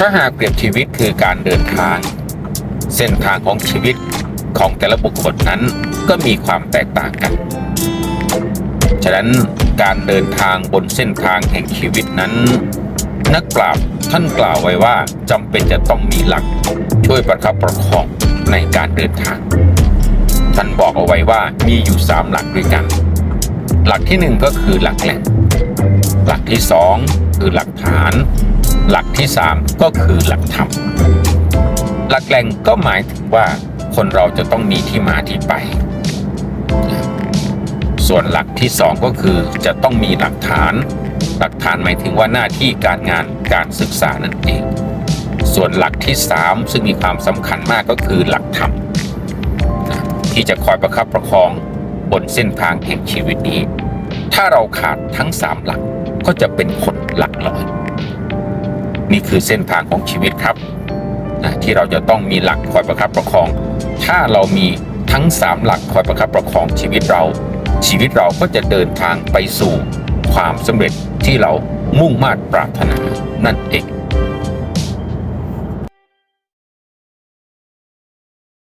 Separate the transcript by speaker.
Speaker 1: ถ้าหากเปรียบชีวิตคือการเดินทาง เส้นทางของชีวิตของแต่ละบุคคลนั้นก็มีความแตกต่างกัน ฉะนั้นการเดินทางบนเส้นทางแห่งชีวิตนั้น นักปราชญ์ท่านกล่าวไว้ว่าจำเป็นจะต้องมีหลัก ช่วยประคับประคองในการเดินทาง ท่านบอกเอาไว้ว่ามีอยู่สามหลักด้วยกัน หลักที่หนึ่งก็คือหลักแหล่ง หลักที่สองคือหลักฐาน หลักที่สามก็คือหลักธรรม หลักแหล่งก็หมายถึงว่าคนเราจะต้องมีที่มาที่ไป ส่วนหลักที่สองก็คือจะต้องมีหลักฐาน หลักฐานหมายถึงว่าหน้าที่การงานการศึกษานั่นเอง ส่วนหลักที่สามซึ่งมีความสำคัญมากก็คือหลักธรรมที่จะคอยประคับประคองบนเส้นทางแห่งชีวิตนี้ ถ้าเราขาดทั้งสามหลักก็จะเป็นคนหลักลอย นี่คือเส้นทางของชีวิตครับนะที่เราจะต้องมีหลักคอยประคับประคอง ถ้าเรามีทั้งสามหลักคอยประคับประคองชีวิตเรา ชีวิตเราก็จะเดินทางไปสู่ความสำเร็จที่เรามุ่งมา่ปรารถนานั่นเอง